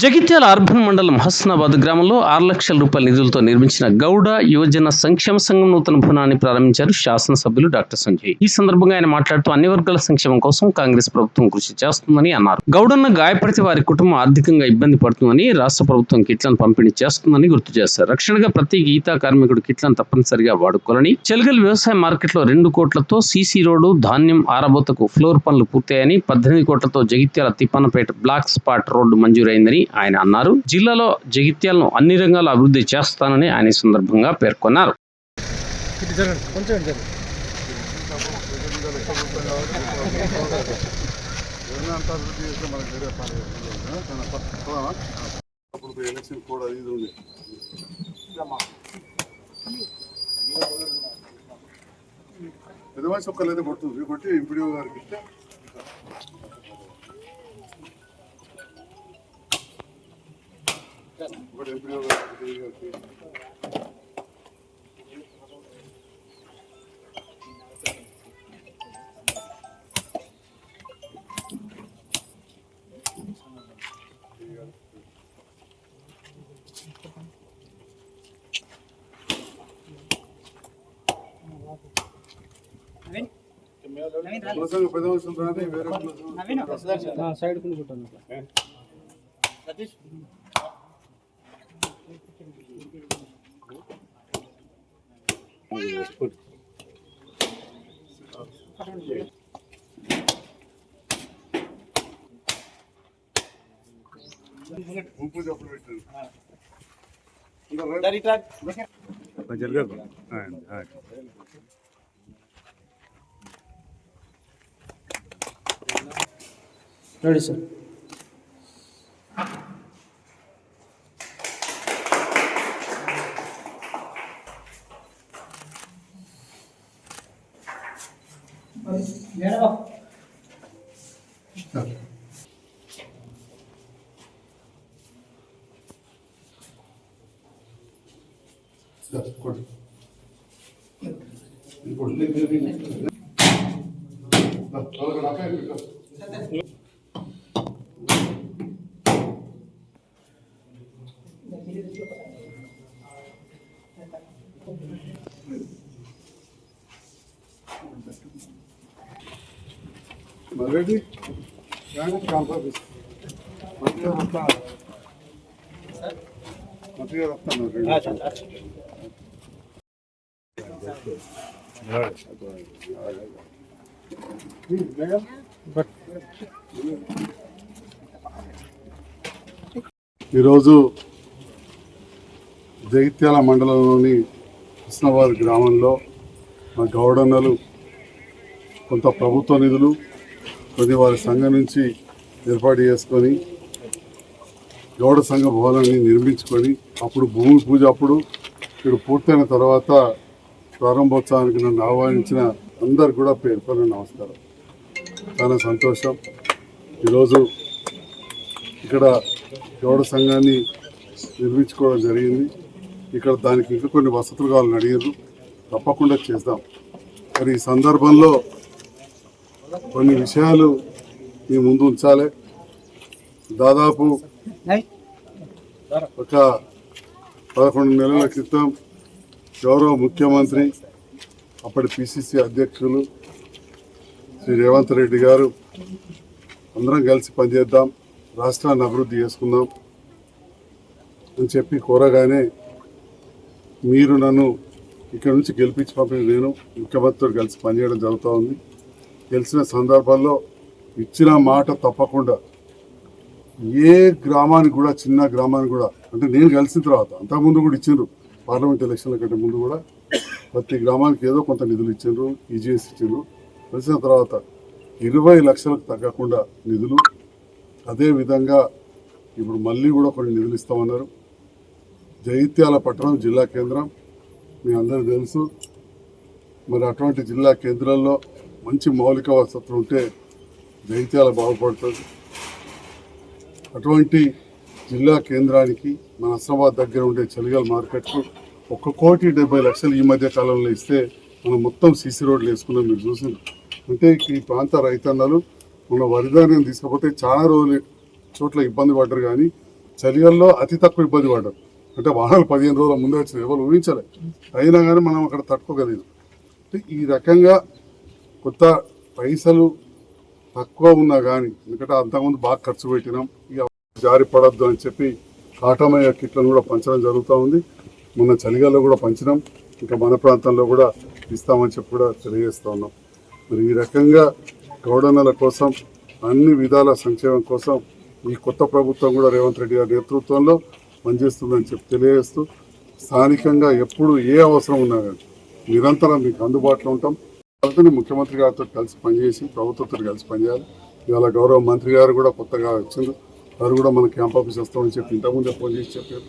Jagtial urban మండలం హస్నాబాద్ గ్రామంలో ఆరు లక్షల రూపాయల నిధులతో నిర్మించిన గౌడ యువజన సంక్షేమ సంఘం నూతన భవనాన్ని ప్రారంభించారు శాసనసభ్యులు డాక్టర్ సంజయ్. ఈ సందర్భంగా ఆయన మాట్లాడుతూ అన్ని వర్గాల సంక్షేమం కోసం కాంగ్రెస్ ప్రభుత్వం కృషి చేస్తుందని అన్నారు. గౌడన్న గాయపడితే వారి కుటుంబం ఆర్థికంగా ఇబ్బంది పడుతుందని రాష్ట్ర ప్రభుత్వం కిట్లను పంపిణీ చేస్తుందని గుర్తు చేశారు. రక్షణగా ప్రతి గీతా కార్మికుడు కిట్లను తప్పనిసరిగా వాడుకోవాలని చెలగల్ వ్యవసాయ మార్కెట్లో రెండు కోట్లతో సీసీ రోడ్డు ధాన్యం ఆరబోతకు ఫ్లోర్ పనులు పూర్తయ్యాయని పద్దెనిమిది కోట్లతో Jagtial Tippanapeta black spot road మంజూరైందని ఆయన అన్నారు. జిల్లాలో జగిత్యాలను అన్ని రంగాల్లో అభివృద్ధి చేస్తానని ఆయన ఈ సందర్భంగా పేర్కొన్నారు. ఎలక్షన్ కూడా ఇది ఉంది పెద్ద మనిషి ఒక్కలేదు కొడుతుంది. కొట్టి ఎంపీడీఓ గారికి ఇస్తే ఒకటి ఎంపీడీఓ గారికి కులసంఘ పెద్ద మనుషులు రాని వేరే కులసంఘ సైడ్ కొనుక్కుంటాను గుంపు జరగదు రెడీ సార్ కొడు. ఈరోజు జగిత్యాల మండలంలోని కృష్ణాబాద్ గ్రామంలో మా గౌడన్నలు కొంత ప్రభుత్వ నిధులు కొద్ది వారి సంఘం నుంచి ఏర్పాటు చేసుకొని గౌడ సంఘ భవనాన్ని నిర్మించుకొని అప్పుడు భూమి పూజ అప్పుడు ఇక్కడ పూర్తయిన తర్వాత ప్రారంభోత్సవానికి నన్ను ఆహ్వానించిన అందరు కూడా పేరు పేరున నమస్కారం. చాలా సంతోషం. ఈరోజు ఇక్కడ గౌడ సంఘాన్ని నిర్మించుకోవడం జరిగింది. ఇక్కడ దానికి ఇంకా కొన్ని వసతులు కావాలని అడిగారు తప్పకుండా చేద్దాం. మరి ఈ సందర్భంలో కొన్ని విషయాలు మీ ముందు ఉంచాలి. దాదాపు ఒక పదకొండు నెలల క్రితం గౌరవ ముఖ్యమంత్రి అప్పటి పిసిసి అధ్యక్షులు శ్రీ రేవంత్ రెడ్డి గారు అందరం కలిసి పనిచేద్దాం రాష్ట్రాన్ని అభివృద్ధి చేసుకుందాం అని చెప్పి కోరగానే మీరు నన్ను ఇక్కడ నుంచి గెలిపించి పంపిన నేను ముఖ్యమంత్రితో కలిసి పనిచేయడం జరుగుతూ ఉంది. గెలిచిన సందర్భాల్లో ఇచ్చిన మాట తప్పకుండా ఏ గ్రామానికి కూడా చిన్న గ్రామానికి కూడా అంటే నేను కలిసిన తర్వాత అంతకుముందు కూడా ఇచ్చిండ్రు. పార్లమెంట్ ఎలక్షన్ల కంటే ముందు కూడా ప్రతి గ్రామానికి ఏదో కొంత నిధులు ఇచ్చిండ్రు ఈజీఎస్ ఇచ్చిండ్రు. కలిసిన తర్వాత ఇరవై లక్షలకు తగ్గకుండా నిధులు. అదే విధంగా ఇప్పుడు మళ్ళీ కూడా కొన్ని నిధులు ఇస్తామన్నారు. జగిత్యాల పట్టణం జిల్లా కేంద్రం మీ అందరూ తెలుసు. మరి అటువంటి జిల్లా కేంద్రాల్లో మంచి మౌలిక వసతులు ఉంటే జైత్యాల బాగుపడుతుంది. అటువంటి జిల్లా కేంద్రానికి మన హస్నాబాద్ దగ్గర ఉండే చలిగల్ మార్కెట్కు ఒక కోటి డెబ్బై లక్షలు ఈ మధ్య కాలంలో ఇస్తే మనం మొత్తం సీసీ రోడ్లు వేసుకున్నాం మీరు చూసిన అంటే ఈ ప్రాంత రైతన్నలు మన వరి ధాన్యం తీసుకపోతే చాలా రోజులు చోట్ల ఇబ్బంది పడ్డారు కానీ చలిగల్లో అతి తక్కువ ఇబ్బంది పడ్డారు. అంటే వాహనాలు పదిహేను రోజుల ముందే వచ్చినాయి ఎవరు ఊహించలే. అయినా కానీ మనం అక్కడ తట్టుకోగలిగాం. అంటే ఈ రకంగా కొత్త పైసలు తక్కువ ఉన్నా కానీ ఎందుకంటే అంతకుముందు బాగా ఖర్చు పెట్టినాం ఇక జారి పడద్దు అని చెప్పి కాటమయ్య కిట్లను కూడా పంచడం జరుగుతూ ఉంది. మొన్న చలిగాల్లో కూడా పంచినాం ఇంకా మన ప్రాంతంలో కూడా ఇస్తామని చెప్పి కూడా తెలియజేస్తూ ఉన్నాం. మరి ఈ రకంగా గౌడన్నల కోసం అన్ని విధాల సంక్షేమం కోసం ఈ కొత్త ప్రభుత్వం కూడా రేవంత్ రెడ్డి గారి నేతృత్వంలో పనిచేస్తుందని చెప్పి తెలియజేస్తూ స్థానికంగా ఎప్పుడు ఏ అవసరం ఉన్నా కానీ నిరంతరం మీకు అందుబాటులో ఉంటాం. కాబట్టి ముఖ్యమంత్రి గారితో కలిసి పనిచేసి ప్రభుత్వంతో కలిసి పనిచేయాలి. ఇవాళ గౌరవ మంత్రి గారు కూడా కొత్తగా వచ్చింది వారు కూడా మన క్యాంప్ ఆఫీస్ వస్తామని చెప్పి ఇంతకుముందే ఫోన్ చేసి చెప్పారు.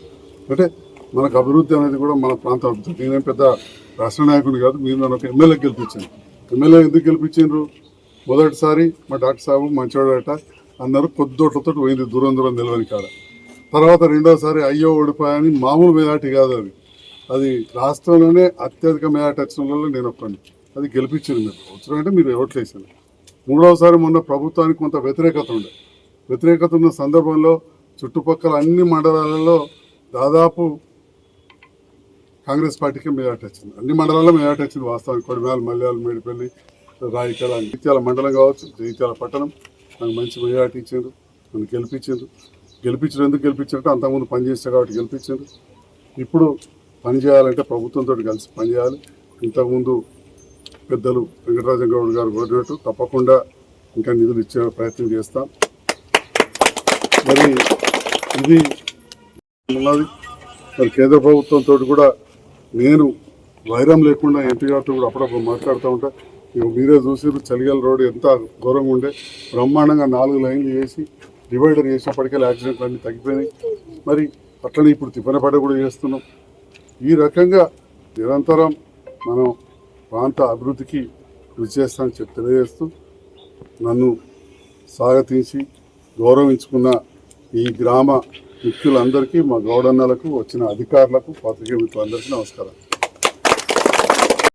అంటే మనకు అభివృద్ధి అనేది కూడా మన ప్రాంతం అభివృద్ధి. నేనేం పెద్ద రాష్ట్ర నాయకుడు కాదు మీరు నన్ను ఒక ఎమ్మెల్యే గెలిపించాను ఎమ్మెల్యే ఎందుకు గెలిపించారు మొదటిసారి మా డాక్టర్ సాబు మంచివాడట అన్నారు కొద్దోట్లతో పోయింది దూరం దూరం నిలవని కాడ. తర్వాత రెండోసారి అయ్యో ఓడిపోయాని మామూలు మెజార్టీ కాదు అది. అది రాష్ట్రంలోనే అత్యధిక మెజార్టీ వచ్చిన నేను ఒక్కడిని. అది గెలిపించింది మీరు. అవసరం అంటే మీరు ఓట్లేసాను మూడవసారి మొన్న ప్రభుత్వానికి కొంత వ్యతిరేకత ఉండే. వ్యతిరేకత ఉన్న సందర్భంలో చుట్టుపక్కల అన్ని మండలాలలో దాదాపు కాంగ్రెస్ పార్టీకి మెజార్టీ వచ్చింది. అన్ని మండలాల్లో మెజార్టీ వచ్చింది. వాస్తవానికి కొడిమేళ మల్యాల మేడిపల్లి రాయికల జైత్యాల మండలం కావచ్చు జైత్యాల పట్టణం నాకు మంచి మెజార్టీ ఇచ్చారు నన్ను గెలిపించారు గెలిపించారు ఎందుకు గెలిపించారంటే అంతకుముందు పని కాబట్టి గెలిపించారు ఇప్పుడు పని చేయాలంటే ప్రభుత్వంతో కలిసి పని చేయాలి. ఇంతకుముందు పెద్దలు వెంకటరాజన్ గౌడ్ గారు కోరినట్టు తప్పకుండా ఇంకా నిధులు ఇచ్చే ప్రయత్నం చేస్తాం. మరి ఇది ఉన్నది. మరి కేంద్ర ప్రభుత్వంతో కూడా నేను వైరం లేకుండా ఎంపీ గారితో కూడా అప్పుడప్పుడు మాట్లాడుతూ ఉంటా. మీరే చూసి చలిగల రోడ్ ఎంత ఘోరంగా ఉండే. బ్రహ్మాండంగా నాలుగు లైన్లు వేసి డివైడర్ చేసినప్పటికీ యాక్సిడెంట్లు అన్నీ తగ్గిపోయినాయి. మరి అట్లనే ఇప్పుడు తిప్పనపడ కూడా చేస్తున్నాం. ఈ రకంగా నిరంతరం మనం ప్రాంత అభివృద్ధికి కృషి చేస్తానని చెప్పి తెలియజేస్తూ నన్ను స్వాగతించి గౌరవించుకున్న ఈ గ్రామ ముఖ్యులందరికీ మా గౌడన్నలకు వచ్చిన అధికారులకు పాత్రికేయ మిత్రులందరికీ నమస్కారం.